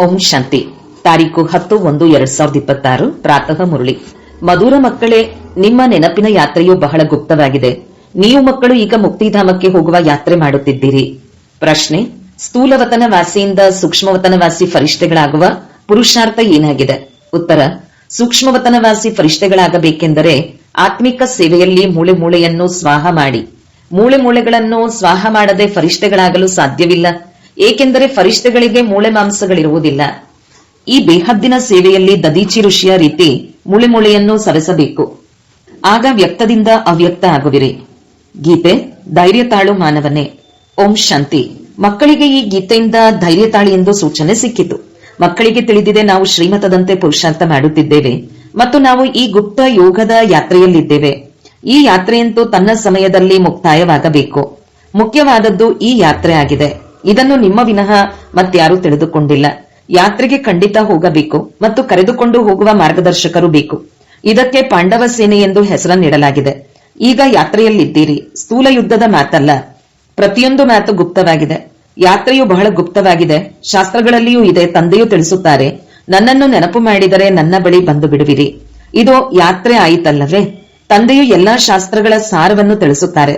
ಓಂ ಶಾಂತಿ. ತಾರೀಕು ಹತ್ತು ಒಂದು ಎರಡ್ ಸಾವಿರದ ಇಪ್ಪತ್ತಾರು, ಪ್ರಾತಃ ಮುರಳಿ. ಮಧುರ ಮಕ್ಕಳೇ, ನಿಮ್ಮ ನೆನಪಿನ ಯಾತ್ರೆಯು ಬಹಳ ಗುಪ್ತವಾಗಿದೆ. ನೀವು ಮಕ್ಕಳು ಈಗ ಮುಕ್ತಿಧಾಮಕ್ಕೆ ಹೋಗುವ ಯಾತ್ರೆ ಮಾಡುತ್ತಿದ್ದೀರಿ. ಪ್ರಶ್ನೆ ಸ್ಥೂಲವತನ ವಾಸಿಯಿಂದ ಸೂಕ್ಷ್ಮವತನವಾಸಿ ಫರಿಷ್ಠೆಗಳಾಗುವ ಪುರುಷಾರ್ಥ ಏನಾಗಿದೆ? ಉತ್ತರ, ಸೂಕ್ಷ್ಮವತನವಾಸಿ ಫರಿಷ್ಠೆಗಳಾಗಬೇಕೆಂದರೆ ಆತ್ಮಿಕ ಸೇವೆಯಲ್ಲಿ ಮೂಳೆ ಮೂಳೆಯನ್ನು ಸ್ವಾಹ ಮಾಡಿ. ಮೂಳೆ ಮೂಳೆಗಳನ್ನು ಸ್ವಾಹ ಮಾಡದೆ ಫರಿಷ್ಠೆಗಳಾಗಲು ಸಾಧ್ಯವಿಲ್ಲ. ಏಕೆಂದರೆ ಫರಿಷ್ಠೆಗಳಿಗೆ ಮೂಳೆ ಮಾಂಸಗಳಿರುವುದಿಲ್ಲ ಈ ಬೇಹದ್ದಿನ ಸೇವೆಯಲ್ಲಿ ದದೀಚಿ ಋಷಿಯ ರೀತಿ ಮೂಳೆ ಮೂಳೆಯನ್ನು ಸವೆಸಬೇಕು ಆಗ ವ್ಯಕ್ತದಿಂದ ಅವ್ಯಕ್ತ ಆಗುವಿರಿ. ಗೀತೆ, ಧೈರ್ಯ ತಾಳು ಮಾನವನೇ. ಓಂ ಶಾಂತಿ. ಮಕ್ಕಳಿಗೆ ಈ ಗೀತೆಯಿಂದ ಧೈರ್ಯ ತಾಳಿ ಎಂದು ಸೂಚನೆ ಸಿಕ್ಕಿತು. ಮಕ್ಕಳಿಗೆ ತಿಳಿದಿದೆ ನಾವು ಶ್ರೀಮತದಂತೆ ಪುರುಷಾರ್ಥ ಮಾಡುತ್ತಿದ್ದೇವೆ ಮತ್ತು ನಾವು ಈ ಗುಪ್ತ ಯೋಗದ ಯಾತ್ರೆಯಲ್ಲಿದ್ದೇವೆ. ಈ ಯಾತ್ರೆಯಂತೂ ತನ್ನ ಸಮಯದಲ್ಲಿ ಮುಕ್ತಾಯವಾಗಬೇಕು. ಮುಖ್ಯವಾದದ್ದು ಈ ಯಾತ್ರೆ ಆಗಿದೆ. ಇದನ್ನು ನಿಮ್ಮ ವಿನಃ ಮತ್ಯಾರೂ ತಿಳಿದುಕೊಂಡಿಲ್ಲ. ಯಾತ್ರೆಗೆ ಖಂಡಿತ ಹೋಗಬೇಕು ಮತ್ತು ಕರೆದುಕೊಂಡು ಹೋಗುವ ಮಾರ್ಗದರ್ಶಕರು ಬೇಕು. ಇದಕ್ಕೆ ಪಾಂಡವ ಸೇನೆ ಎಂದು ಹೆಸರನ್ನಿಡಲಾಗಿದೆ ಈಗ ಯಾತ್ರೆಯಲ್ಲಿದ್ದೀರಿ. ಸ್ಥೂಲ ಯುದ್ಧದ ಮಾತಲ್ಲ. ಪ್ರತಿಯೊಂದು ಮಾತು ಗುಪ್ತವಾಗಿದೆ. ಯಾತ್ರೆಯು ಬಹಳ ಗುಪ್ತವಾಗಿದೆ. ಶಾಸ್ತ್ರಗಳಲ್ಲಿಯೂ ಇದೆ, ತಂದೆಯು ತಿಳಿಸುತ್ತಾರೆ. ನನ್ನನ್ನು ನೆನಪು ಮಾಡಿದರೆ ನನ್ನ ಬಳಿ ಬಂದು ಬಿಡುವಿರಿ. ಇದು ಯಾತ್ರೆ ಆಯಿತಲ್ಲವೇ? ತಂದೆಯು ಎಲ್ಲಾ ಶಾಸ್ತ್ರಗಳ ಸಾರವನ್ನು ತಿಳಿಸುತ್ತಾರೆ.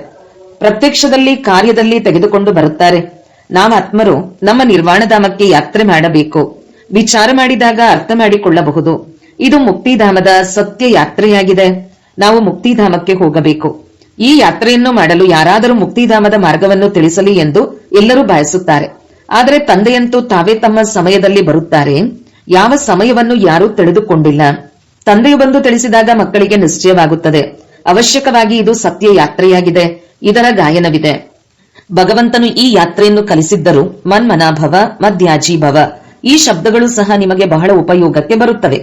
ಪ್ರತ್ಯಕ್ಷದಲ್ಲಿ, ಕಾರ್ಯದಲ್ಲಿ ತೆಗೆದುಕೊಂಡು ಬರುತ್ತಾರೆ. ನಾವಾತ್ಮರು ನಮ್ಮ ನಿರ್ವಾಣಧಾಮಕ್ಕೆ ಯಾತ್ರೆ ಮಾಡಬೇಕು. ವಿಚಾರ ಮಾಡಿದಾಗ ಅರ್ಥ ಮಾಡಿಕೊಳ್ಳಬಹುದು. ಇದು ಮುಕ್ತಿಧಾಮದ ಸತ್ಯ ಯಾತ್ರೆಯಾಗಿದೆ. ನಾವು ಮುಕ್ತಿಧಾಮಕ್ಕೆ ಹೋಗಬೇಕು. ಈ ಯಾತ್ರೆಯನ್ನು ಮಾಡಲು ಯಾರಾದರೂ ಮುಕ್ತಿಧಾಮದ ಮಾರ್ಗವನ್ನು ತಿಳಿಸಲಿ ಎಂದು ಎಲ್ಲರೂ ಬಯಸುತ್ತಾರೆ. ಆದರೆ ತಂದೆಯಂತೂ ತಾವೇ ತಮ್ಮ ಸಮಯದಲ್ಲಿ ಬರುತ್ತಾರೆ. ಯಾವ ಸಮಯವನ್ನು ಯಾರೂ ತಿಳಿದುಕೊಂಡಿಲ್ಲ. ತಂದೆಯು ಬಂದು ತಿಳಿಸಿದಾಗ ಮಕ್ಕಳಿಗೆ ನಿಶ್ಚಯವಾಗುತ್ತದೆ. ಅವಶ್ಯಕವಾಗಿ ಇದು ಸತ್ಯ ಯಾತ್ರೆಯಾಗಿದೆ. ಇದರ ಗಾಯನವಿದೆ. ಭಗವಂತನು ಈ ಯಾತ್ರೆಯನ್ನು ಕಲಿಸಿದ್ದರು ಮನ್ಮನಾಭವ ಮಧ್ಯಾಜೀಭವ ಈ ಶಬ್ದಗಳು ಸಹ ನಿಮಗೆ ಬಹಳ ಉಪಯೋಗಕ್ಕೆ ಬರುತ್ತವೆ.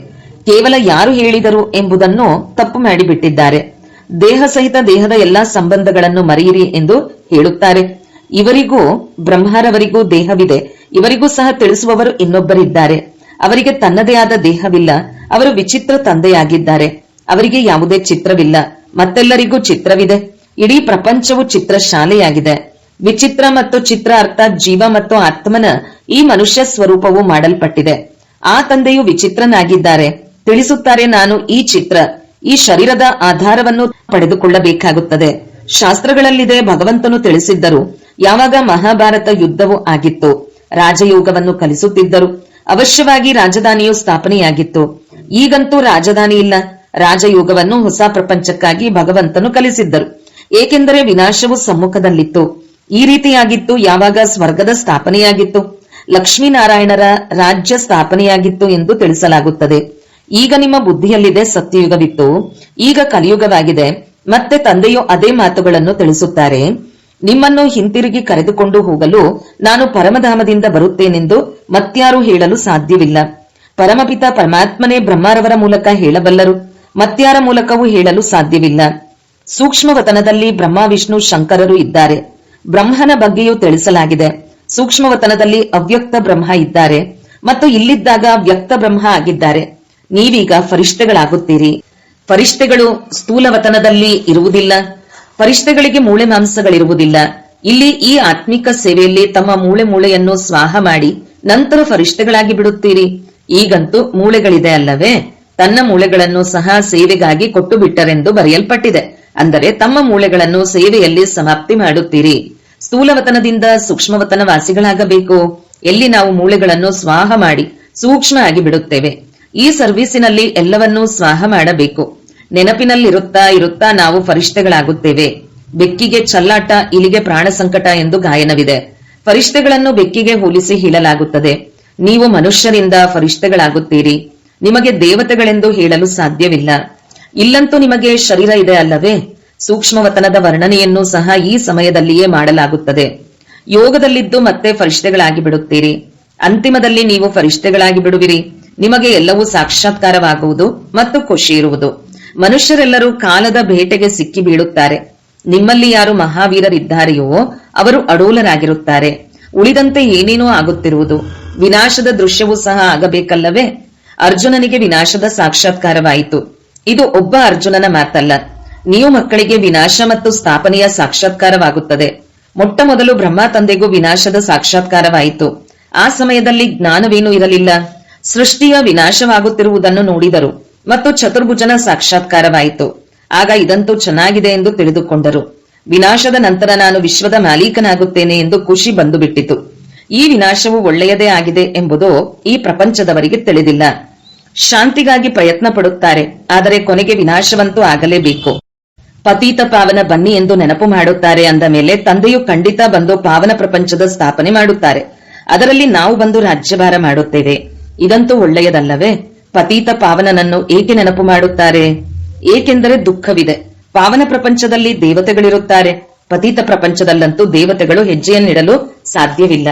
ಕೇವಲ ಯಾರು ಹೇಳಿದರು ಎಂಬುದನ್ನು ತಪ್ಪು ಮಾಡಿಬಿಟ್ಟಿದ್ದಾರೆ. ದೇಹ ಸಹಿತ ದೇಹದ ಎಲ್ಲಾ ಸಂಬಂಧಗಳನ್ನು ಮರೆಯಿರಿ ಎಂದು ಹೇಳುತ್ತಾರೆ. ಇವರಿಗೂ, ಬ್ರಹ್ಮರವರಿಗೂ ದೇಹವಿದೆ. ಇವರಿಗೂ ಸಹ ತಿಳಿಸುವವರು ಇನ್ನೊಬ್ಬರಿದ್ದಾರೆ. ಅವರಿಗೆ ತನ್ನದೇ ಆದ ದೇಹವಿಲ್ಲ. ಅವರು ವಿಚಿತ್ರ ತಂದೆಯಾಗಿದ್ದಾರೆ. ಅವರಿಗೆ ಯಾವುದೇ ಚಿತ್ರವಿಲ್ಲ. ಮತ್ತೆಲ್ಲರಿಗೂ ಚಿತ್ರವಿದೆ. ಇಡೀ ಪ್ರಪಂಚವು ಚಿತ್ರ ಶಾಲೆಯಾಗಿದೆ ವಿಚಿತ್ರ ಮತ್ತು ಚಿತ್ರ ಅರ್ಥ ಜೀವ ಮತ್ತು ಆತ್ಮನ ಈ ಮನುಷ್ಯ ಸ್ವರೂಪವು ಮಾಡಲ್ಪಟ್ಟಿದೆ. ಆ ತಂದೆಯು ವಿಚಿತ್ರನಾಗಿದ್ದಾರೆ. ತಿಳಿಸುತ್ತಾರೆ ನಾನು ಈ ಚಿತ್ರ, ಈ ಶರೀರದ ಆಧಾರವನ್ನು ಪಡೆದುಕೊಳ್ಳಬೇಕಾಗುತ್ತದೆ. ಶಾಸ್ತ್ರಗಳಲ್ಲಿದೆ, ಭಗವಂತನು ತಿಳಿಸಿದ್ದರು, ಯಾವಾಗ ಮಹಾಭಾರತ ಯುದ್ಧವು ಆಗಿತ್ತು, ರಾಜಯೋಗವನ್ನು ಕಲಿಸುತ್ತಿದ್ದರು, ಅವಶ್ಯವಾಗಿ ರಾಜಧಾನಿಯು ಸ್ಥಾಪನೆಯಾಗಿತ್ತು. ಈಗಂತೂ ರಾಜಧಾನಿ ಇಲ್ಲ, ರಾಜಯೋಗವನ್ನು ಹೊಸ ಪ್ರಪಂಚಕ್ಕಾಗಿ ಭಗವಂತನು ಕಲಿಸಿದ್ದರು. ಏಕೆಂದರೆ ವಿನಾಶವು ಸಮ್ಮುಖದಲ್ಲಿತ್ತು. ಈ ರೀತಿಯಾಗಿತ್ತು, ಯಾವಾಗ ಸ್ವರ್ಗದ ಸ್ಥಾಪನೆಯಾಗಿತ್ತು. ಲಕ್ಷ್ಮೀನಾರಾಯಣರ ರಾಜ್ಯ ಸ್ಥಾಪನೆಯಾಗಿತ್ತು ಎಂದು ತಿಳಿಸಲಾಗುತ್ತದೆ. ಈಗ ನಿಮ್ಮ ಬುದ್ಧಿಯಲ್ಲಿದೆ ಸತ್ಯಯುಗವಿತ್ತು. ಈಗ ಕಲಿಯುಗವಾಗಿದೆ. ಮತ್ತೆ ತಂದೆಯು ಅದೇ ಮಾತುಗಳನ್ನು ತಿಳಿಸುತ್ತಾರೆ. ನಿಮ್ಮನ್ನು ಹಿಂತಿರುಗಿ ಕರೆದುಕೊಂಡು ಹೋಗಲು ನಾನು ಪರಮಧಾಮದಿಂದ ಬರುತ್ತೇನೆಂದು ಮತ್ಯಾರು ಹೇಳಲು ಸಾಧ್ಯವಿಲ್ಲ. ಪರಮಪಿತ ಪರಮಾತ್ಮನೇ ಬ್ರಹ್ಮಾರವರ ಮೂಲಕ ಹೇಳಬಲ್ಲರು. ಮತ್ಯಾರ ಮೂಲಕವೂ ಹೇಳಲು ಸಾಧ್ಯವಿಲ್ಲ. ಸೂಕ್ಷ್ಮವತನದಲ್ಲಿ ಬ್ರಹ್ಮ, ವಿಷ್ಣು, ಶಂಕರರು ಇದ್ದಾರೆ. ಬ್ರಹ್ಮನ ಬಗ್ಗೆಯೂ ತಿಳಿಸಲಾಗಿದೆ. ಸೂಕ್ಷ್ಮವತನದಲ್ಲಿ ಅವ್ಯಕ್ತ ಬ್ರಹ್ಮ ಇದ್ದಾರೆ ಮತ್ತು ಇಲ್ಲಿದ್ದಾಗ ವ್ಯಕ್ತ ಬ್ರಹ್ಮ ಆಗಿದ್ದಾರೆ. ನೀವೀಗ ಫರಿಷ್ಠೆಗಳಾಗುತ್ತೀರಿ. ಫರಿಷ್ಠೆಗಳು ಸ್ಥೂಲವತನದಲ್ಲಿ ಇರುವುದಿಲ್ಲ. ಫರಿಷ್ಠೆಗಳಿಗೆ ಮೂಳೆ ಮಾಂಸಗಳಿರುವುದಿಲ್ಲ ಇಲ್ಲಿ ಈ ಆತ್ಮಿಕ ಸೇವೆಯಲ್ಲಿ ತಮ್ಮ ಮೂಳೆ ಮೂಳೆಯನ್ನು ಸ್ವಾಹ ಮಾಡಿ ನಂತರ ಫರಿಷ್ಠೆಗಳಾಗಿ ಬಿಡುತ್ತೀರಿ. ಈಗಂತೂ ಮೂಳೆಗಳಿದೆ ಅಲ್ಲವೇ? ತನ್ನ ಮೂಳೆಗಳನ್ನು ಸಹ ಸೇವೆಗಾಗಿ ಕೊಟ್ಟು ಬಿಟ್ಟರೆಂದು ಬರೆಯಲ್ಪಟ್ಟಿದೆ. ಅಂದರೆ ತಮ್ಮ ಮೂಳೆಗಳನ್ನು ಸೇವೆಯಲ್ಲಿ ಸಮಾಪ್ತಿ ಮಾಡುತ್ತೀರಿ. ಸ್ಥೂಲವತನದಿಂದ ಸೂಕ್ಷ್ಮವತನ ವಾಸಿಗಳಾಗಬೇಕು ಎಲ್ಲಿ ನಾವು ಮೂಳೆಗಳನ್ನು ಸ್ವಾಹ ಮಾಡಿ ಸೂಕ್ಷ್ಮ ಆಗಿ ಬಿಡುತ್ತೇವೆ. ಈ ಸರ್ವೀಸಿನಲ್ಲಿ ಎಲ್ಲವನ್ನೂ ಸ್ವಾಹ ಮಾಡಬೇಕು. ನೆನಪಿನಲ್ಲಿರುತ್ತಾ ಇರುತ್ತಾ ನಾವು ಫರಿಷ್ಠೆಗಳಾಗುತ್ತೇವೆ ಬೆಕ್ಕಿಗೆ ಚಲ್ಲಾಟ ಇಲಿಗೆ ಪ್ರಾಣ ಸಂಕಟ ಎಂದು ಗಾಯನವಿದೆ. ಫರಿಷ್ಠೆಗಳನ್ನು ಬೆಕ್ಕಿಗೆ ಹೋಲಿಸಿ ಹೇಳಲಾಗುತ್ತದೆ. ನೀವು ಮನುಷ್ಯರಿಂದ ಫರಿಷ್ಠೆಗಳಾಗುತ್ತೀರಿ ನಿಮಗೆ ದೇವತೆಗಳೆಂದು ಹೇಳಲು ಸಾಧ್ಯವಿಲ್ಲ. ಇಲ್ಲಂತೂ ನಿಮಗೆ ಶರೀರ ಇದೆ ಅಲ್ಲವೇ? ಸೂಕ್ಷ್ಮವತನದ ವರ್ಣನೆಯನ್ನು ಸಹ ಈ ಸಮಯದಲ್ಲಿಯೇ ಮಾಡಲಾಗುತ್ತದೆ. ಯೋಗದಲ್ಲಿದ್ದು ಮತ್ತೆ ಫರಿಷ್ಠೆಗಳಾಗಿ ಬಿಡುತ್ತೀರಿ. ಅಂತಿಮದಲ್ಲಿ ನೀವು ಫರಿಷ್ಠೆಗಳಾಗಿ ಬಿಡುವಿರಿ. ನಿಮಗೆ ಎಲ್ಲವೂ ಸಾಕ್ಷಾತ್ಕಾರವಾಗುವುದು ಮತ್ತು ಖುಷಿ ಇರುವುದು ಮನುಷ್ಯರೆಲ್ಲರೂ ಕಾಲದ ಬೇಟೆಗೆ ಸಿಕ್ಕಿ ಬೀಳುತ್ತಾರೆ. ನಿಮ್ಮಲ್ಲಿ ಯಾರು ಮಹಾವೀರರಿದ್ದಾರೆಯೋ ಅವರು ಅಡೋಲರಾಗಿರುತ್ತಾರೆ. ಉಳಿದಂತೆ ಏನೇನೋ ಆಗುತ್ತಿರುವುದು. ವಿನಾಶದ ದೃಶ್ಯವೂ ಸಹ ಆಗಬೇಕಲ್ಲವೇ? ಅರ್ಜುನನಿಗೆ ವಿನಾಶದ ಸಾಕ್ಷಾತ್ಕಾರವಾಯಿತು. ಇದು ಒಬ್ಬ ಅರ್ಜುನನ ಮಾತಲ್ಲ. ನೀವು ಮಕ್ಕಳಿಗೆ ವಿನಾಶ ಮತ್ತು ಸ್ಥಾಪನೆಯ ಸಾಕ್ಷಾತ್ಕಾರವಾಗುತ್ತದೆ. ಮೊಟ್ಟ ಮೊದಲು ಬ್ರಹ್ಮ ತಂದೆಗೂ ವಿನಾಶದ ಸಾಕ್ಷಾತ್ಕಾರವಾಯಿತು. ಆ ಸಮಯದಲ್ಲಿ ಜ್ಞಾನವೇನೂ ಇರಲಿಲ್ಲ. ಸೃಷ್ಟಿಯ ವಿನಾಶವಾಗುತ್ತಿರುವುದನ್ನು ನೋಡಿದರು ಮತ್ತು ಚತುರ್ಭುಜನ ಸಾಕ್ಷಾತ್ಕಾರವಾಯಿತು. ಆಗ ಇದಂತೂ ಚೆನ್ನಾಗಿದೆ ಎಂದು ತಿಳಿದುಕೊಂಡರು. ವಿನಾಶದ ನಂತರ ನಾನು ವಿಶ್ವದ ಮಾಲೀಕನಾಗುತ್ತೇನೆ ಎಂದು ಖುಷಿ ಬಂದು ಬಿಟ್ಟಿತು ಈ ವಿನಾಶವು ಒಳ್ಳೆಯದೇ ಆಗಿದೆ ಎಂಬುದು ಈ ಪ್ರಪಂಚದವರಿಗೆ ತಿಳಿದಿಲ್ಲ. ಶಾಂತಿಗಾಗಿ ಪ್ರಯತ್ನ ಪಡುತ್ತಾರೆ ಆದರೆ ಕೊನೆಗೆ ವಿನಾಶವಂತೂ ಆಗಲೇಬೇಕು. ಪತೀತ ಪಾವನ ಬನ್ನಿ ಎಂದು ನೆನಪು ಮಾಡುತ್ತಾರೆ ಅಂದ ಮೇಲೆ ತಂದೆಯು ಖಂಡಿತ ಬಂದು ಪಾವನ ಪ್ರಪಂಚದ ಸ್ಥಾಪನೆ ಮಾಡುತ್ತಾರೆ. ಅದರಲ್ಲಿ ನಾವು ಬಂದು ರಾಜ್ಯಭಾರ ಮಾಡುತ್ತೇವೆ. ಇದಂತೂ ಒಳ್ಳೆಯದಲ್ಲವೇ? ಪತೀತ ಪಾವನನನ್ನು ಏಕೆ ನೆನಪು ಮಾಡುತ್ತಾರೆ? ಏಕೆಂದರೆ ದುಃಖವಿದೆ. ಪಾವನ ಪ್ರಪಂಚದಲ್ಲಿ ದೇವತೆಗಳಿರುತ್ತಾರೆ. ಪತೀತ ಪ್ರಪಂಚದಲ್ಲಂತೂ ದೇವತೆಗಳು ಹೆಜ್ಜೆಯನ್ನಿಡಲು ಸಾಧ್ಯವಿಲ್ಲ.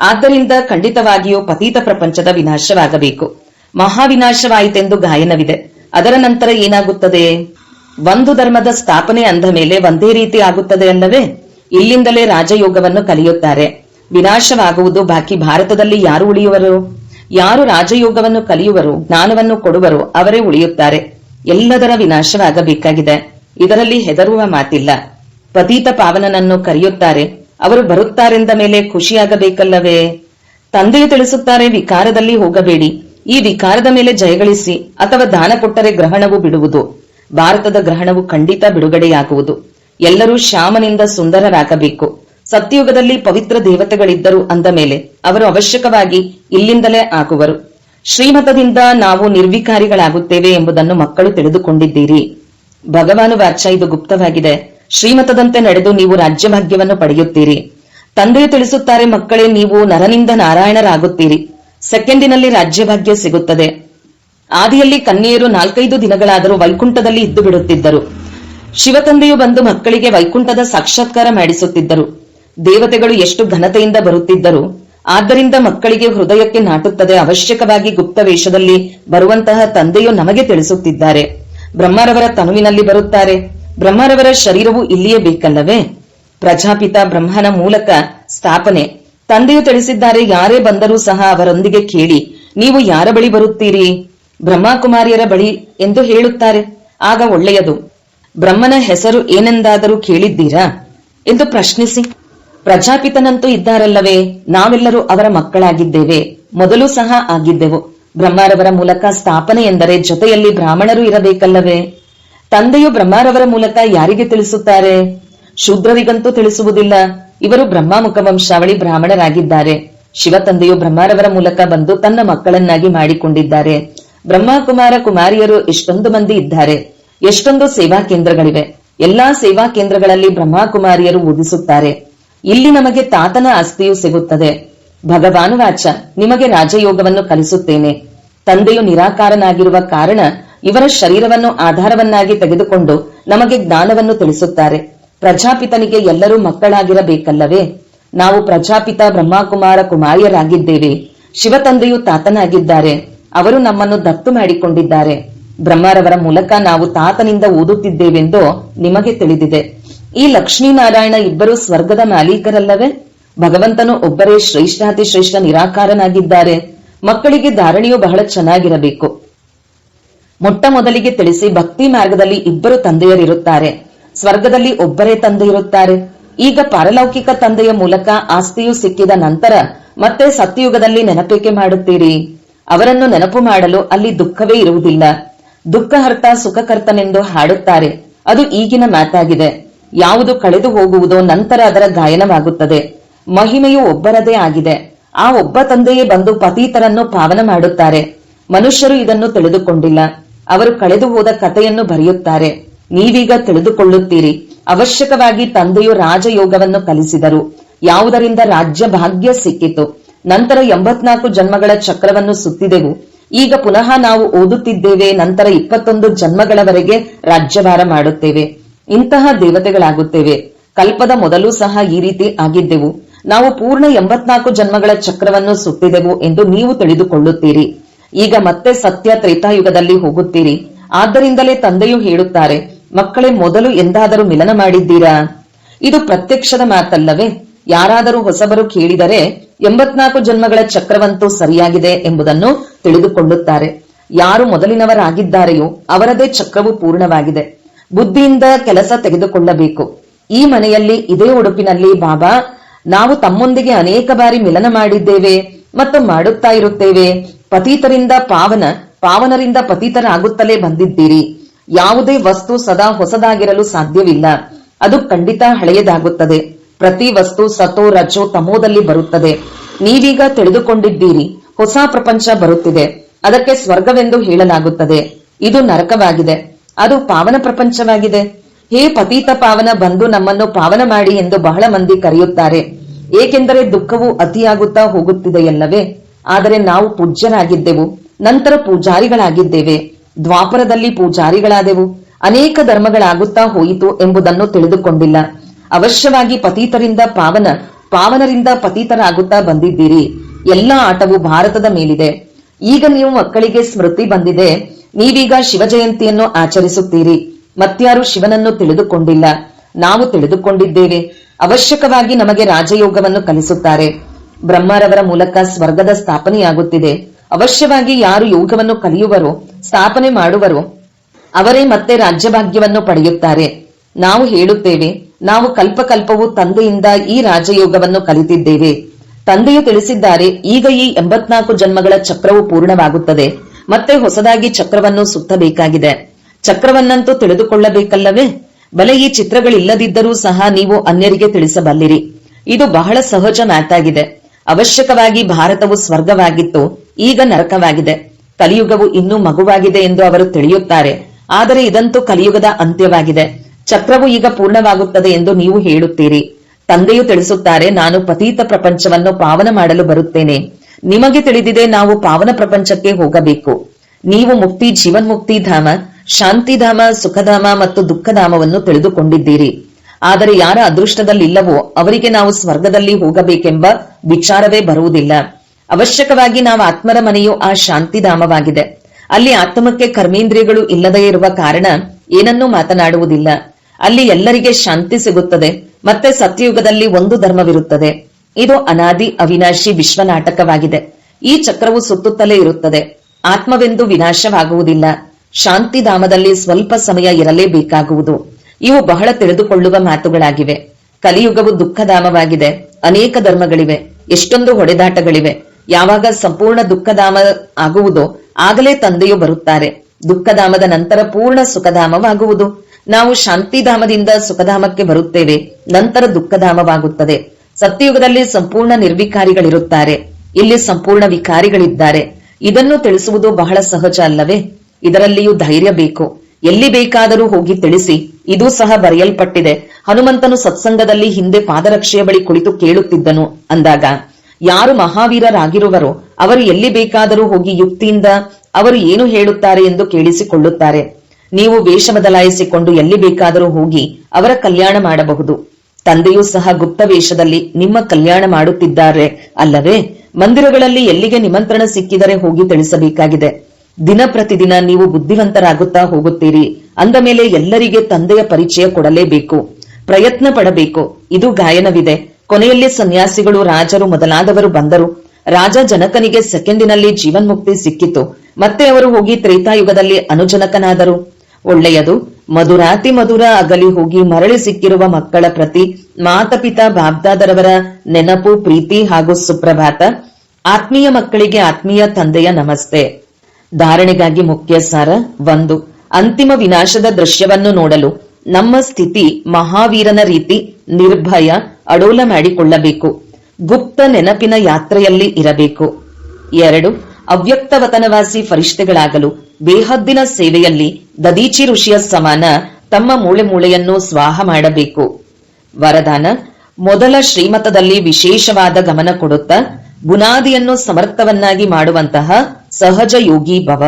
ಆದ್ದರಿಂದ ಖಂಡಿತವಾಗಿಯೂ ಪತೀತ ಪ್ರಪಂಚದ ವಿನಾಶವಾಗಬೇಕು. ಮಹಾವಿನಾಶವಾಯಿತೆಂದು ಗಾಯನವಿದೆ. ಅದರ ನಂತರ ಏನಾಗುತ್ತದೆ? ಒಂದು ಧರ್ಮದ ಸ್ಥಾಪನೆ ಅಂದ ಮೇಲೆ ಒಂದೇ ರೀತಿ ಆಗುತ್ತದೆ ಅಲ್ಲವೇ? ಇಲ್ಲಿಂದಲೇ ರಾಜಯೋಗವನ್ನು ಕಲಿಯುತ್ತಾರೆ. ವಿನಾಶವಾಗುವುದು ಬಾಕಿ ಭಾರತದಲ್ಲಿ ಯಾರು ಉಳಿಯುವರು? ಯಾರು ರಾಜಯೋಗವನ್ನು ಕಲಿಯುವರು, ಜ್ಞಾನವನ್ನು ಕೊಡುವರು, ಅವರೇ ಉಳಿಯುತ್ತಾರೆ. ಎಲ್ಲದರ ವಿನಾಶವಾಗಬೇಕಾಗಿದೆ. ಇದರಲ್ಲಿ ಹೆದರುವ ಮಾತಿಲ್ಲ. ಪತೀತ ಪಾವನನನ್ನು ಕರೆಯುತ್ತಾರೆ. ಅವರು ಬರುತ್ತಾರೆಂದ ಮೇಲೆ ಖುಷಿಯಾಗಬೇಕಲ್ಲವೇ? ತಂದೆಯು ತಿಳಿಸುತ್ತಾರೆ, ವಿಕಾರದಲ್ಲಿ ಹೋಗಬೇಡಿ. ಈ ವಿಕಾರದ ಮೇಲೆ ಜಯಗಳಿಸಿ ಅಥವಾ ದಾನ ಕೊಟ್ಟರೆ ಗ್ರಹಣವು ಬಿಡುವುದು. ಭಾರತದ ಗ್ರಹಣವು ಖಂಡಿತ ಬಿಡುಗಡೆಯಾಗುವುದು. ಎಲ್ಲರೂ ಶ್ಯಾಮನಿಂದ ಸುಂದರರಾಗಬೇಕು. ಸತ್ಯಯುಗದಲ್ಲಿ ಪವಿತ್ರ ದೇವತೆಗಳಿದ್ದರು ಅಂದ ಮೇಲೆ ಅವರು ಅವಶ್ಯಕವಾಗಿ ಇಲ್ಲಿಂದಲೇ ಆಗುವರು. ಶ್ರೀಮತದಿಂದ ನಾವು ನಿರ್ವಿಕಾರಿಗಳಾಗುತ್ತೇವೆ ಎಂಬುದನ್ನು ಮಕ್ಕಳು ತಿಳಿದುಕೊಂಡಿದ್ದೀರಿ. ಭಗವಾನು ವಾಚ್ಯ ಇದು ಗುಪ್ತವಾಗಿದೆ. ಶ್ರೀಮತದಂತೆ ನಡೆದು ನೀವು ರಾಜ್ಯಭಾಗ್ಯವನ್ನು ಪಡೆಯುತ್ತೀರಿ. ತಂದೆಯು ತಿಳಿಸುತ್ತಾರೆ ಮಕ್ಕಳೇ, ನೀವು ನರನಿಂದ ನಾರಾಯಣರಾಗುತ್ತೀರಿ. ಸೆಕೆಂಡಿನಲ್ಲಿ ರಾಜ್ಯಭಾಗ್ಯ ಸಿಗುತ್ತದೆ. ಆದಿಯಲ್ಲಿ ಕನ್ಯೆಯರು ನಾಲ್ಕೈದು ದಿನಗಳಾದರೂ ವೈಕುಂಠದಲ್ಲಿ ಇದ್ದು ಬಿಡುತ್ತಿದ್ದರು. ಶಿವತಂದೆಯು ಬಂದು ಮಕ್ಕಳಿಗೆ ವೈಕುಂಠದ ಸಾಕ್ಷಾತ್ಕಾರ ಮಾಡಿಸುತ್ತಿದ್ದರು. ದೇವತೆಗಳು ಎಷ್ಟು ಘನತೆಯಿಂದ ಬರುತ್ತಿದ್ದರು, ಆದ್ದರಿಂದ ಮಕ್ಕಳಿಗೆ ಹೃದಯಕ್ಕೆ ನಾಟುತ್ತದೆ ಅವಶ್ಯಕವಾಗಿ ಗುಪ್ತ ವೇಷದಲ್ಲಿ ಬರುವಂತಹ ತಂದೆಯು ನಮಗೆ ತಿಳಿಸುತ್ತಿದ್ದಾರೆ. ಬ್ರಹ್ಮರವರ ತನುವಿನಲ್ಲಿ ಬರುತ್ತಾರೆ. ಬ್ರಹ್ಮರವರ ಶರೀರವು ಇಲ್ಲಿಯೇ ಬೇಕಲ್ಲವೇ? ಪ್ರಜಾಪಿತ ಬ್ರಹ್ಮನ ಮೂಲಕ ಸ್ಥಾಪನೆ. ತಂದೆಯು ತಿಳಿಸಿದ್ದಾರೆ, ಯಾರೇ ಬಂದರೂ ಸಹ ಅವರೊಂದಿಗೆ ಕೇಳಿ, ನೀವು ಯಾರ ಬಳಿ ಬರುತ್ತೀರಿ? ಬ್ರಹ್ಮಕುಮಾರಿಯರ ಬಳಿ ಎಂದು ಹೇಳುತ್ತಾರೆ. ಆಗ ಒಳ್ಳೆಯದು. ಬ್ರಹ್ಮನ ಹೆಸರು ಏನೆಂದಾದರೂ ಕೇಳಿದ್ದೀರಾ? ಎಂದು ಪ್ರಶ್ನಿಸಿ. ಪ್ರಜಾಪಿತನಂತೂ ಇದ್ದಾರಲ್ಲವೇ, ನಾವೆಲ್ಲರೂ ಅವರ ಮಕ್ಕಳಾಗಿದ್ದೇವೆ, ಮೊದಲು ಸಹ ಆಗಿದ್ದೆವು. ಬ್ರಹ್ಮರವರ ಮೂಲಕ ಸ್ಥಾಪನೆ ಎಂದರೆ ಜೊತೆಯಲ್ಲಿ ಬ್ರಾಹ್ಮಣರು ಇರಬೇಕಲ್ಲವೇ? ತಂದೆಯು ಬ್ರಹ್ಮರವರ ಮೂಲಕ ಯಾರಿಗೆ ತಿಳಿಸುತ್ತಾರೆ? ಶೂದ್ರರಿಗಂತೂ ತಿಳಿಸುವುದಿಲ್ಲ. ಇವರು ಬ್ರಹ್ಮ ಮುಖವಂಶಾವಳಿ ಬ್ರಾಹ್ಮಣರಾಗಿದ್ದಾರೆ. ಶಿವ ತಂದೆಯು ಬ್ರಹ್ಮರವರ ಮೂಲಕ ಬಂದು ತನ್ನ ಮಕ್ಕಳನ್ನಾಗಿ ಮಾಡಿಕೊಂಡಿದ್ದಾರೆ. ಬ್ರಹ್ಮಕುಮಾರ ಕುಮಾರಿಯರು ಎಷ್ಟೊಂದು ಮಂದಿ ಇದ್ದಾರೆ. ಎಷ್ಟೊಂದು ಸೇವಾ ಕೇಂದ್ರಗಳಿವೆ. ಎಲ್ಲಾ ಸೇವಾ ಕೇಂದ್ರಗಳಲ್ಲಿ ಬ್ರಹ್ಮಕುಮಾರಿಯರು ಓದಿಸುತ್ತಾರೆ ಇಲ್ಲಿ ನಮಗೆ ತಾತನ ಆಸ್ತಿಯು ಸಿಗುತ್ತದೆ. ಭಗವಾನು ವಾಚ, ನಿಮಗೆ ರಾಜಯೋಗವನ್ನು ಕಲಿಸುತ್ತೇನೆ. ತಂದೆಯು ನಿರಾಕಾರನಾಗಿರುವ ಕಾರಣ ಇವರ ಶರೀರವನ್ನು ಆಧಾರವನ್ನಾಗಿ ತೆಗೆದುಕೊಂಡು ನಮಗೆ ಜ್ಞಾನವನ್ನು ತಿಳಿಸುತ್ತಾರೆ. ಪ್ರಜಾಪಿತನಿಗೆ ಎಲ್ಲರೂ ಮಕ್ಕಳಾಗಿರಬೇಕಲ್ಲವೇ? ನಾವು ಪ್ರಜಾಪಿತ ಬ್ರಹ್ಮಕುಮಾರ ಕುಮಾರಿಯರಾಗಿದ್ದೇವೆ. ಶಿವತಂದೆಯು ತಾತನಾಗಿದ್ದಾರೆ. ಅವರು ನಮ್ಮನ್ನು ದತ್ತು ಮಾಡಿಕೊಂಡಿದ್ದಾರೆ. ಬ್ರಹ್ಮರವರ ಮೂಲಕ ನಾವು ತಾತನಿಂದ ಓದುತ್ತಿದ್ದೇವೆಂದು ನಿಮಗೆ ತಿಳಿದಿದೆ. ಈ ಲಕ್ಷ್ಮೀನಾರಾಯಣ ಇಬ್ಬರು ಸ್ವರ್ಗದ ಮಾಲೀಕರಲ್ಲವೇ? ಭಗವಂತನು ಒಬ್ಬರೇ ಶ್ರೇಷ್ಠಾತಿ ಶ್ರೇಷ್ಠ ನಿರಾಕಾರನಾಗಿದ್ದಾರೆ. ಮಕ್ಕಳಿಗೆ ಧಾರಣೆಯು ಬಹಳ ಚೆನ್ನಾಗಿರಬೇಕು. ಮೊಟ್ಟ ಮೊದಲಿಗೆ ತಿಳಿಸಿ ಭಕ್ತಿ ಮಾರ್ಗದಲ್ಲಿ ಇಬ್ಬರು ತಂದೆಯರಿರುತ್ತಾರೆ. ಸ್ವರ್ಗದಲ್ಲಿ ಒಬ್ಬರೇ ತಂದೆ ಇರುತ್ತಾರೆ. ಈಗ ಪಾರಲೌಕಿಕ ತಂದೆಯ ಮೂಲಕ ಆಸ್ತಿಯು ಸಿಕ್ಕಿದ ನಂತರ ಮತ್ತೆ ಸತ್ಯಯುಗದಲ್ಲಿ ನೆನಪಿಕೆ ಮಾಡುತ್ತೀರಿ. ಅವರನ್ನು ನೆನಪು ಮಾಡಲು ಅಲ್ಲಿ ದುಃಖವೇ ಇರುವುದಿಲ್ಲ. ದುಃಖಹರ್ತ ಸುಖಕರ್ತನೆಂದು ಹಾಡುತ್ತಾರೆ. ಅದು ಈಗಿನ ಮಾತಾಗಿದೆ. ಯಾವುದು ಕಳೆದು ಹೋಗುವುದೋ ನಂತರ ಅದರ ಗಾಯನವಾಗುತ್ತದೆ. ಮಹಿಮೆಯು ಒಬ್ಬರದೇ ಆಗಿದೆ. ಆ ಒಬ್ಬ ತಂದೆಯೇ ಬಂದು ಪತೀತರನ್ನು ಪಾವನ ಮಾಡುತ್ತಾರೆ. ಮನುಷ್ಯರು ಇದನ್ನು ತಿಳಿದುಕೊಂಡಿಲ್ಲ. ಅವರು ಕಳೆದು ಹೋದ ಕಥೆಯನ್ನು ಬರೆಯುತ್ತಾರೆ. ನೀವೀಗ ತಿಳಿದುಕೊಳ್ಳುತ್ತೀರಿ. ಅವಶ್ಯಕವಾಗಿ ತಂದೆಯು ರಾಜಯೋಗವನ್ನು ಕಲಿಸಿದರು. ಯಾವುದರಿಂದ ರಾಜ್ಯ ಭಾಗ್ಯ ಸಿಕ್ಕಿತು. ನಂತರ ಎಂಬತ್ನಾಲ್ಕು ಜನ್ಮಗಳ ಚಕ್ರವನ್ನು ಸುತ್ತಿದೆವು. ಈಗ ಪುನಃ ನಾವು ಓದುತ್ತಿದ್ದೇವೆ, ನಂತರ ಇಪ್ಪತ್ತೊಂದು ಜನ್ಮಗಳವರೆಗೆ ರಾಜ್ಯಭಾರ ಮಾಡುತ್ತೇವೆ. ಇಂತಹ ದೇವತೆಗಳಾಗುತ್ತೇವೆ. ಕಲ್ಪದ ಮೊದಲು ಸಹ ಈ ರೀತಿ ಆಗಿದ್ದೆವು. ನಾವು ಪೂರ್ಣ ಎಂಬತ್ನಾಲ್ಕು ಜನ್ಮಗಳ ಚಕ್ರವನ್ನು ಸುತ್ತಿದೆವು ಎಂದು ನೀವು ತಿಳಿದುಕೊಳ್ಳುತ್ತೀರಿ. ಈಗ ಮತ್ತೆ ಸತ್ಯ ತ್ರೇತಾಯುಗದಲ್ಲಿ ಹೋಗುತ್ತೀರಿ. ಆದ್ದರಿಂದಲೇ ತಂದೆಯು ಹೇಳುತ್ತಾರೆ, ಮಕ್ಕಳೇ ಮೊದಲು ಎಂದಾದರೂ ಮಿಲನ ಮಾಡಿದ್ದೀರಾ? ಇದು ಪ್ರತ್ಯಕ್ಷದ ಮಾತಲ್ಲವೇ? ಯಾರಾದರೂ ಹೊಸಬರು ಕೇಳಿದರೆ ಎಂಬತ್ನಾಲ್ಕು ಜನ್ಮಗಳ ಚಕ್ರವಂತೂ ಸರಿಯಾಗಿದೆ ಎಂಬುದನ್ನು ತಿಳಿದುಕೊಳ್ಳುತ್ತಾರೆ. ಯಾರು ಮೊದಲಿನವರಾಗಿದ್ದಾರೆಯೋ ಅವರದೇ ಚಕ್ರವು ಪೂರ್ಣವಾಗಿದೆ. ಬುದ್ಧಿಯಿಂದ ಕೆಲಸ ತೆಗೆದುಕೊಳ್ಳಬೇಕು. ಈ ಮನೆಯಲ್ಲಿ ಇದೇ ಉಡುಪಿನಲ್ಲಿ, ಬಾಬಾ, ನಾವು ತಮ್ಮೊಂದಿಗೆ ಅನೇಕ ಬಾರಿ ಮಿಲನ ಮಾಡಿದ್ದೇವೆ ಮತ್ತು ಮಾಡುತ್ತಾ ಇರುತ್ತೇವೆ. ಪತೀತರಿಂದ ಪಾವನ, ಪಾವನರಿಂದ ಪತೀತರಾಗುತ್ತಲೇ ಬಂದಿದ್ದೀರಿ. ಯಾವುದೇ ವಸ್ತು ಸದಾ ಹೊಸದಾಗಿರಲು ಸಾಧ್ಯವಿಲ್ಲ. ಅದು ಖಂಡಿತ ಹಳೆಯದಾಗುತ್ತದೆ. ಪ್ರತಿ ವಸ್ತು ಸತೋ ರಜೋ ತಮೋದಲ್ಲಿ ಬರುತ್ತದೆ. ನೀವೀಗ ತಿಳಿದುಕೊಂಡಿದ್ದೀರಿ, ಹೊಸ ಪ್ರಪಂಚ ಬರುತ್ತಿದೆ. ಅದಕ್ಕೆ ಸ್ವರ್ಗವೆಂದು ಹೇಳಲಾಗುತ್ತದೆ. ಇದು ನರಕವಾಗಿದೆ. ಅದು ಪಾವನ ಪ್ರಪಂಚವಾಗಿದೆ. ಹೇ ಪತೀತ ಪಾವನ, ಬಂದು ನಮ್ಮನ್ನು ಪಾವನ ಮಾಡಿ ಎಂದು ಬಹಳ ಮಂದಿ ಕರೆಯುತ್ತಾರೆ. ಏಕೆಂದರೆ ದುಃಖವು ಅತಿಯಾಗುತ್ತಾ ಹೋಗುತ್ತಿದೆಯಲ್ಲವೇ? ಆದರೆ ನಾವು ಪೂಜ್ಯರಾಗಿದ್ದೆವು. ನಂತರ ಪೂಜಾರಿಗಳಾಗಿದ್ದೇವೆ. ದ್ವಾಪರದಲ್ಲಿ ಪೂಜಾರಿಗಳಾದೆವು. ಅನೇಕ ಧರ್ಮಗಳಾಗುತ್ತಾ ಹೋಯಿತು ಎಂಬುದನ್ನು ತಿಳಿದುಕೊಂಡಿಲ್ಲ. ಅವಶ್ಯವಾಗಿ ಪತೀತರಿಂದ ಪಾವನ, ಪಾವನರಿಂದ ಪತೀತರಾಗುತ್ತಾ ಬಂದಿದ್ದೀರಿ. ಎಲ್ಲ ಆಟವು ಭಾರತದ ಮೇಲಿದೆ. ಈಗ ನೀವು ಮಕ್ಕಳಿಗೆ ಸ್ಮೃತಿ ಬಂದಿದೆ. ನೀವೀಗ ಶಿವ ಜಯಂತಿಯನ್ನು ಆಚರಿಸುತ್ತೀರಿ. ಮತ್ಯಾರು ಶಿವನನ್ನು ತಿಳಿದುಕೊಂಡಿಲ್ಲ. ನಾವು ತಿಳಿದುಕೊಂಡಿದ್ದೇವೆ. ಅವಶ್ಯಕವಾಗಿ ನಮಗೆ ರಾಜಯೋಗವನ್ನು ಕಲಿಸುತ್ತಾರೆ. ಬ್ರಹ್ಮರವರ ಮೂಲಕ ಸ್ವರ್ಗದ ಸ್ಥಾಪನೆಯಾಗುತ್ತಿದೆ. ಅವಶ್ಯವಾಗಿ ಯಾರು ಯೋಗವನ್ನು ಕಲಿಯುವರು, ಸ್ಥಾಪನೆ ಮಾಡುವರು, ಅವರೇ ಮತ್ತೆ ರಾಜ್ಯಭಾಗ್ಯವನ್ನು ಪಡೆಯುತ್ತಾರೆ. ನಾವು ಹೇಳುತ್ತೇವೆ ನಾವು ಕಲ್ಪಕಲ್ಪವು ತಂದೆಯಿಂದ ಈ ರಾಜಯೋಗವನ್ನು ಕಲಿತಿದ್ದೇವೆ. ತಂದೆಯು ತಿಳಿಸಿದ್ದಾರೆ, ಈಗ ಈ ಎಂಬತ್ನಾಲ್ಕು ಜನ್ಮಗಳ ಚಕ್ರವು ಪೂರ್ಣವಾಗುತ್ತದೆ, ಮತ್ತೆ ಹೊಸದಾಗಿ ಚಕ್ರವನ್ನು ಸುತ್ತಬೇಕಾಗಿದೆ. ಚಕ್ರವನ್ನಂತೂ ತಿಳಿದುಕೊಳ್ಳಬೇಕಲ್ಲವೇ? ಬಲೆ ಈ ಚಿತ್ರಗಳಿಲ್ಲದಿದ್ದರೂ ಸಹ ನೀವು ಅನ್ಯರಿಗೆ ತಿಳಿಸಬಲ್ಲಿರಿ. ಇದು ಬಹಳ ಸಹಜ ಮಾತಾಗಿದೆ. ಅವಶ್ಯಕವಾಗಿ ಭಾರತವು ಸ್ವರ್ಗವಾಗಿತ್ತು, ಈಗ ನರಕವಾಗಿದೆ. ಕಲಿಯುಗವು ಇನ್ನೂ ಮಗುವಾಗಿದೆ ಎಂದು ಅವರು ತಿಳಿಯುತ್ತಾರೆ, ಆದರೆ ಇದಂತೂ ಕಲಿಯುಗದ ಅಂತ್ಯವಾಗಿದೆ. ಚಕ್ರವು ಈಗ ಪೂರ್ಣವಾಗುತ್ತದೆ ಎಂದು ನೀವು ಹೇಳುತ್ತೀರಿ. ತಂದೆಯು ತಿಳಿಸುತ್ತಾರೆ, ನಾನು ಪತೀತ ಪ್ರಪಂಚವನ್ನು ಪಾವನ ಮಾಡಲು ಬರುತ್ತೇನೆ. ನಿಮಗೆ ತಿಳಿದಿದೆ, ನಾವು ಪಾವನ ಪ್ರಪಂಚಕ್ಕೆ ಹೋಗಬೇಕು. ನೀವು ಮುಕ್ತಿ, ಜೀವನ್ಮುಕ್ತಿ ಧಾಮ, ಶಾಂತಿಧಾಮ, ಸುಖಧಾಮ ಮತ್ತು ದುಃಖಧಾಮವನ್ನು ತಿಳಿದುಕೊಂಡಿದ್ದೀರಿ. ಆದರೆ ಯಾರ ಅದೃಷ್ಟದಲ್ಲಿಲ್ಲವೋ ಅವರಿಗೆ ನಾವು ಸ್ವರ್ಗದಲ್ಲಿ ಹೋಗಬೇಕೆಂಬ ವಿಚಾರವೇ ಬರುವುದಿಲ್ಲ. ಅವಶ್ಯಕವಾಗಿ ನಾವು ಆತ್ಮರ ಮನೆಯು ಆ ಶಾಂತಿಧಾಮವಾಗಿದೆ. ಅಲ್ಲಿ ಆತ್ಮಕ್ಕೆ ಕರ್ಮೇಂದ್ರಿಯಗಳು ಇಲ್ಲದೇ ಇರುವ ಕಾರಣ ಏನನ್ನೂ ಮಾತನಾಡುವುದಿಲ್ಲ. ಅಲ್ಲಿ ಎಲ್ಲರಿಗೆ ಶಾಂತಿ ಸಿಗುತ್ತದೆ, ಮತ್ತೆ ಸತ್ಯಯುಗದಲ್ಲಿ ಒಂದು ಧರ್ಮವಿರುತ್ತದೆ. ಇದು ಅನಾದಿ ಅವಿನಾಶಿ ವಿಶ್ವ ನಾಟಕವಾಗಿದೆ. ಈ ಚಕ್ರವು ಸುತ್ತುತ್ತಲೇ ಇರುತ್ತದೆ. ಆತ್ಮವೆಂದು ವಿನಾಶವಾಗುವುದಿಲ್ಲ. ಶಾಂತಿಧಾಮದಲ್ಲಿ ಸ್ವಲ್ಪ ಸಮಯ ಇರಲೇಬೇಕಾಗುವುದು. ಇವು ಬಹಳ ತಿಳಿದುಕೊಳ್ಳುವ ಮಾತುಗಳಾಗಿವೆ. ಕಲಿಯುಗವು ದುಃಖಧಾಮವಾಗಿದೆ. ಅನೇಕ ಧರ್ಮಗಳಿವೆ. ಎಷ್ಟೊಂದು ಹೊಡೆದಾಟಗಳಿವೆ. ಯಾವಾಗ ಸಂಪೂರ್ಣ ದುಃಖಧಾಮ ಆಗುವುದೋ ಆಗಲೇ ತಂದೆಯು ಬರುತ್ತಾರೆ. ದುಃಖಧಾಮದ ನಂತರ ಪೂರ್ಣ ಸುಖಧಾಮವಾಗುವುದು. ನಾವು ಶಾಂತಿಧಾಮದಿಂದ ಸುಖಧಾಮಕ್ಕೆ ಬರುತ್ತೇವೆ, ನಂತರ ದುಃಖಧಾಮವಾಗುತ್ತದೆ. ಸತ್ಯಯುಗದಲ್ಲಿ ಸಂಪೂರ್ಣ ನಿರ್ವಿಕಾರಿಗಳಿರುತ್ತಾರೆ. ಇಲ್ಲಿ ಸಂಪೂರ್ಣ ವಿಕಾರಿಗಳಿದ್ದಾರೆ. ಇದನ್ನು ತಿಳಿಸುವುದು ಬಹಳ ಸಹಜ ಅಲ್ಲವೇ? ಇದರಲ್ಲಿಯೂ ಧೈರ್ಯ ಬೇಕು. ಎಲ್ಲಿ ಬೇಕಾದರೂ ಹೋಗಿ ತಿಳಿಸಿ. ಇದು ಸಹ ಬರೆಯಲ್ಪಟ್ಟಿದೆ. ಹನುಮಂತನು ಸತ್ಸಂಗದಲ್ಲಿ ಹಿಂದೆ ಪಾದರಕ್ಷೆಯ ಬಳಿ ಕುಳಿತು ಕೇಳುತ್ತಿದ್ದನು. ಅಂದಾಗ, ಯಾರು ಮಹಾವೀರರಾಗಿರುವರೋ, ಅವರು ಎಲ್ಲಿ ಬೇಕಾದರೂ ಹೋಗಿ ಯುಕ್ತಿಯಿಂದ ಅವರು ಏನು ಹೇಳುತ್ತಾರೆ ಎಂದು ಕೇಳಿಸಿಕೊಳ್ಳುತ್ತಾರೆ. ನೀವು ವೇಷ ಬದಲಾಯಿಸಿಕೊಂಡು ಎಲ್ಲಿ ಬೇಕಾದರೂ ಹೋಗಿ ಅವರ ಕಲ್ಯಾಣ ಮಾಡಬಹುದು. ತಂದೆಯೂ ಸಹ ಗುಪ್ತ ವೇಷದಲ್ಲಿ ನಿಮ್ಮ ಕಲ್ಯಾಣ ಮಾಡುತ್ತಿದ್ದಾರೆ. ಅಲ್ಲವೇ, ಮಂದಿರಗಳಲ್ಲಿ ಎಲ್ಲಿಗೆ ನಿಮಂತ್ರಣ ಸಿಕ್ಕಿದರೆ ಹೋಗಿ ತಿಳಿಸಬೇಕಾಗಿದೆ. ದಿನ ಪ್ರತಿದಿನ ನೀವು ಬುದ್ಧಿವಂತರಾಗುತ್ತಾ ಹೋಗುತ್ತೀರಿ. ಅಂದ ಮೇಲೆ ಎಲ್ಲರಿಗೆ ತಂದೆಯ ಪರಿಚಯ ಕೊಡಲೇಬೇಕು. ಪ್ರಯತ್ನ ಪಡಬೇಕು. ಇದು ಗಾಯನವಿದೆ. ಕೊನೆಯಲ್ಲಿ ಸನ್ಯಾಸಿಗಳು, ರಾಜರು ಮೊದಲಾದವರು ಬಂದರು. ರಾಜ ಜನಕನಿಗೆ ಸೆಕೆಂಡಿನಲ್ಲಿ ಜೀವನ್ಮುಕ್ತಿ ಸಿಕ್ಕಿತು. ಮತ್ತೆ ಅವರು ಹೋಗಿ ತ್ರೇತಾಯುಗದಲ್ಲಿ ಅನುಜನಕನಾದರು. ಒಳ್ಳೆಯದು. ಮಧುರಾತಿ ಮಧುರ ಅಗಲಿ ಹೋಗಿ ಮರಳಿ ಸಿಕ್ಕಿರುವ ಮಕ್ಕಳ ಪ್ರತಿ ಮಾತಪಿತಾ ಬಾಬ್ದಾದರವರ ನೆನಪು, ಪ್ರೀತಿ ಹಾಗೂ ಸುಪ್ರಭಾತ. ಆತ್ಮೀಯ ಮಕ್ಕಳಿಗೆ ಆತ್ಮೀಯ ತಂದೆಯ ನಮಸ್ತೆ. ಧಾರಣೆಗಾಗಿ ಮುಖ್ಯ ಸಾರ ಒಂದು. ಅಂತಿಮ ವಿನಾಶದ ದೃಶ್ಯವನ್ನು ನೋಡಲು ನಮ್ಮ ಸ್ಥಿತಿ ಮಹಾವೀರನ ರೀತಿ ನಿರ್ಭಯ, ಅಡೋಲ ಮಾಡಿಕೊಳ್ಳಬೇಕು. ಗುಪ್ತ ನೆನಪಿನ ಯಾತ್ರೆಯಲ್ಲಿ ಇರಬೇಕು. ಎರಡು. ಅವ್ಯಕ್ತವತನವಾಸಿ ಫರಿಷ್ಠೆಗಳಾಗಲು ಬೇಹದ್ದಿನ ಸೇವೆಯಲ್ಲಿ ದದೀಚಿ ಋಷಿಯ ಸಮಾನ ತಮ್ಮ ಮೂಳೆ ಮೂಳೆಯನ್ನು ಸ್ವಾಹ ಮಾಡಬೇಕು. ವರದಾನ, ಮೊದಲ ಶ್ರೀಮತದಲ್ಲಿ ವಿಶೇಷವಾದ ಗಮನ ಕೊಡುತ್ತಾ ಬುನಾದಿಯನ್ನು ಸಮರ್ಥವನ್ನಾಗಿ ಮಾಡುವಂತಹ ಸಹಜ ಯೋಗಿ ಭವ.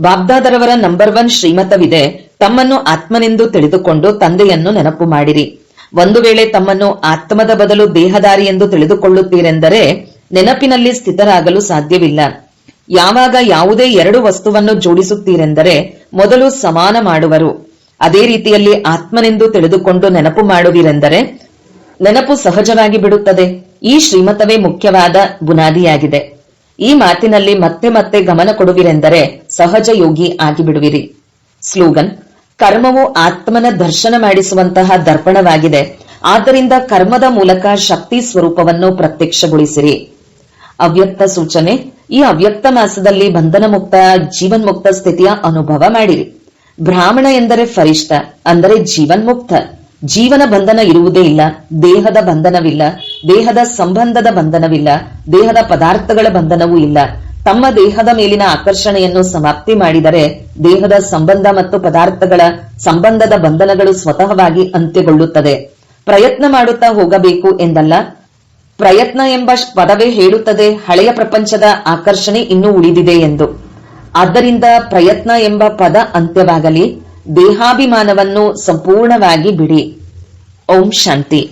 ಬಾಬ್ದಾದರವರ ನಂಬರ್ ಒನ್ ಶ್ರೀಮತವಿದೆ, ತಮ್ಮನ್ನು ಆತ್ಮನೆಂದು ತಿಳಿದುಕೊಂಡು ತಂದೆಯನ್ನು ನೆನಪು ಮಾಡಿರಿ. ಒಂದು ವೇಳೆ ತಮ್ಮನ್ನು ಆತ್ಮದ ಬದಲು ದೇಹದಾರಿ ಎಂದು ತಿಳಿದುಕೊಳ್ಳುತ್ತೀರೆಂದರೆ ನೆನಪಿನಲ್ಲಿ ಸ್ಥಿತರಾಗಲು ಸಾಧ್ಯವಿಲ್ಲ. ಯಾವಾಗ ಯಾವುದೇ ಎರಡು ವಸ್ತುವನ್ನು ಜೋಡಿಸುತ್ತೀರೆಂದರೆ ಮೊದಲು ಸಮಾನ ಮಾಡುವರು. ಅದೇ ರೀತಿಯಲ್ಲಿ ಆತ್ಮನೆಂದು ತಿಳಿದುಕೊಂಡು ನೆನಪು ಮಾಡುವಿರೆಂದರೆ ನೆನಪು ಸಹಜವಾಗಿ ಬಿಡುತ್ತದೆ. ಈ ಶ್ರೀಮತವೇ ಮುಖ್ಯವಾದ ಬುನಾದಿಯಾಗಿದೆ. ಈ ಮಾತಿನಲ್ಲಿ ಮತ್ತೆ ಮತ್ತೆ ಗಮನ ಕೊಡುವಿರೆಂದರೆ ಸಹಜ ಯೋಗಿ ಆಗಿಬಿಡುವಿರಿ. ಸ್ಲೋಗನ್, ಕರ್ಮವು ಆತ್ಮನ ದರ್ಶನ ಮಾಡಿಸುವಂತಹ ದರ್ಪಣವಾಗಿದೆ. ಆದ್ದರಿಂದ ಕರ್ಮದ ಮೂಲಕ ಶಕ್ತಿ ಸ್ವರೂಪವನ್ನು ಪ್ರತ್ಯಕ್ಷಗೊಳಿಸಿರಿ. ಅವ್ಯಕ್ತ ಸೂಚನೆ ಈ ಅವ್ಯಕ್ತ ಮಾಸದಲ್ಲಿ ಬಂಧನ ಮುಕ್ತ ಜೀವನ್ಮುಕ್ತ ಸ್ಥಿತಿಯ ಅನುಭವ ಮಾಡಿರಿ ಬ್ರಾಹ್ಮಣ ಎಂದರೆ ಫರಿಷ್ಠ, ಅಂದರೆ ಜೀವನ್ಮುಕ್ತ. ಜೀವನ ಬಂಧನ ಇರುವುದೇ ಇಲ್ಲ, ದೇಹದ ಬಂಧನವಿಲ್ಲ, ದೇಹದ ಸಂಬಂಧದ ಬಂಧನವಿಲ್ಲ, ದೇಹದ ಪದಾರ್ಥಗಳ ಬಂಧನವೂ ಇಲ್ಲ. ತಮ್ಮ ದೇಹದ ಮೇಲಿನ ಆಕರ್ಷಣೆಯನ್ನು ಸಮಾಪ್ತಿ ಮಾಡಿದರೆ, ದೇಹದ ಸಂಬಂಧ ಮತ್ತು ಪದಾರ್ಥಗಳ ಸಂಬಂಧದ ಬಂಧನಗಳು ಸ್ವತಃವಾಗಿ ಅಂತ್ಯಗೊಳ್ಳುತ್ತದೆ. ಪ್ರಯತ್ನ ಮಾಡುತ್ತಾ ಹೋಗಬೇಕು ಎಂದಲ್ಲ ಪ್ರಯತ್ನ ಎಂಬ ಪದವೇ ಹೇಳುತ್ತದೆ, ಹಳೆಯ ಪ್ರಪಂಚದ ಆಕರ್ಷಣೆ ಇನ್ನೂ ಉಳಿದಿದೆ ಎಂದು. ಆದ್ದರಿಂದ ಪ್ರಯತ್ನ ಎಂಬ ಪದ ಅಂತ್ಯವಾಗಲಿ, ದೇಹಾಭಿಮಾನವನ್ನು ಸಂಪೂರ್ಣವಾಗಿ ಬಿಡಿ. ಓಂ ಶಾಂತಿ.